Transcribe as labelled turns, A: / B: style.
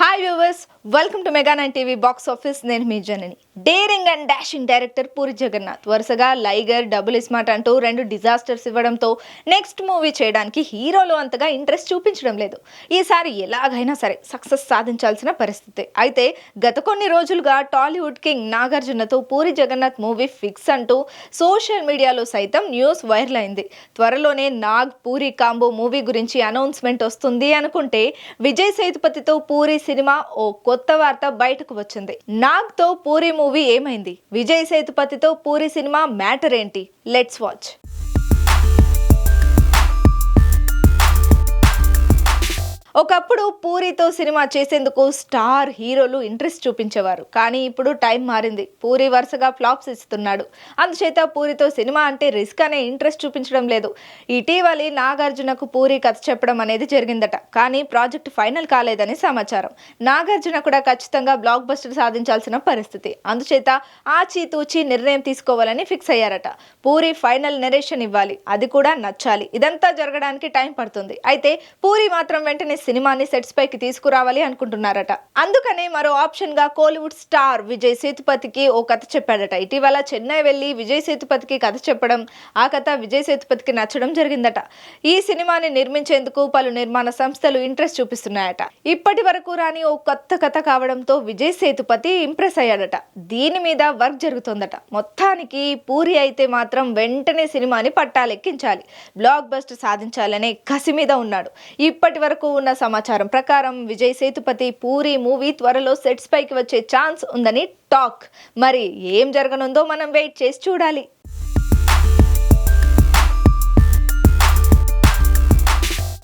A: Hi viewers welcome to mega nine TV box office నేను మీ జనని. Daring and dashing director Puri Jagannadh వరుసగా లైగర్ double iSmart అంటూ రెండు disasters ఇవ్వడంతో నెక్స్ట్ మూవీ చేయడానికి హీరోలు అంతగా ఇంట్రెస్ట్ చూపించడం లేదు. ఈసారి ఎలాగైనా సరే సక్సెస్ సాధించాల్సిన పరిస్థితి. అయితే గత కొన్ని రోజులుగా టాలీవుడ్ కింగ్ నాగార్జునతో పూరి జగన్నాథ్ మూవీ ఫిక్స్ అంటూ సోషల్ మీడియాలో సైతం న్యూస్ వైరల్ అయింది. త్వరలోనే నాగ్ పూరి కాంబో మూవీ గురించి అనౌన్స్మెంట్ వస్తుంది అనుకుంటే విజయ్ సేతుపతితో పూరి సినిమా ఓ కొత్త వార్త బయటకు వచ్చింది. నాగ్తో పూరి మూవీ ఏమైంది? విజయ్ సేతుపతితో పూరి సినిమా మ్యాటర్ ఏంటి? లెట్స్ వాచ్ ఒకప్పుడు పూరితో సినిమా చేసేందుకు స్టార్ హీరోలు ఇంట్రెస్ట్ చూపించేవారు. కానీ ఇప్పుడు టైం మారింది. పూరి వరుసగా ఫ్లాప్స్ ఇస్తున్నాడు. అందుచేత పూరితో సినిమా అంటే రిస్క్ అనే ఇంట్రెస్ట్ చూపించడం లేదు. ఇటీవలి నాగార్జునకు పూరి కథ చెప్పడం అనేది జరిగిందట. కానీ ప్రాజెక్ట్ ఫైనల్ కాలేదని సమాచారం. నాగార్జున కూడా ఖచ్చితంగా బ్లాక్ బస్టర్ సాధించాల్సిన పరిస్థితి. అందుచేత ఆచితూచి నిర్ణయం తీసుకోవాలని ఫిక్స్ అయ్యారట. పూరి ఫైనల్ నెరేషన్ ఇవ్వాలి. అది కూడా నచ్చాలి. ఇదంతా జరగడానికి టైం పడుతుంది. అయితే పూరి మాత్రం వెంటనే సినిమా సినిమాని సెట్స్ పైకి తీసుకురావాలి అనుకుంటున్నారట. అందుకనే మరో ఆప్షన్గా కోలీవుడ్ స్టార్ విజయ్ సేతుపతికి ఓ కథ చెప్పాడట. ఇటీవల చెన్నై వెళ్ళి విజయ్ సేతుపతికి కథ చెప్పడం ఆ కథ విజయ్ సేతుపతికి నచ్చడం జరిగిందట. ఈ సినిమాని నిర్మించేందుకు పలు నిర్మాణ సంస్థలు ఇంట్రెస్ట్ చూపిస్తున్నాయట. ఇప్పటి వరకు రాని ఓ కొత్త కథ కావడంతో విజయ్ సేతుపతి ఇంప్రెస్ అయ్యాడట. దీని మీద వర్క్ జరుగుతోందట. మొత్తానికి పూరి అయితే మాత్రం వెంటనే సినిమాని పట్టాలెక్కించాలి. బ్లాక్ బస్టర్ సాధించాలనే కసి మీద ఉన్నాడు. ఇప్పటి వరకు ఉన్న సమాచారం ప్రకారం విజయ్ సేతుపతి పూరి మూవీ త్వరలో సెట్స్ పైకి వచ్చే ఛాన్స్ ఉందని టాక్. మరి ఏం జరగనుందో మనం వెయిట్ చేసి చూడాలి.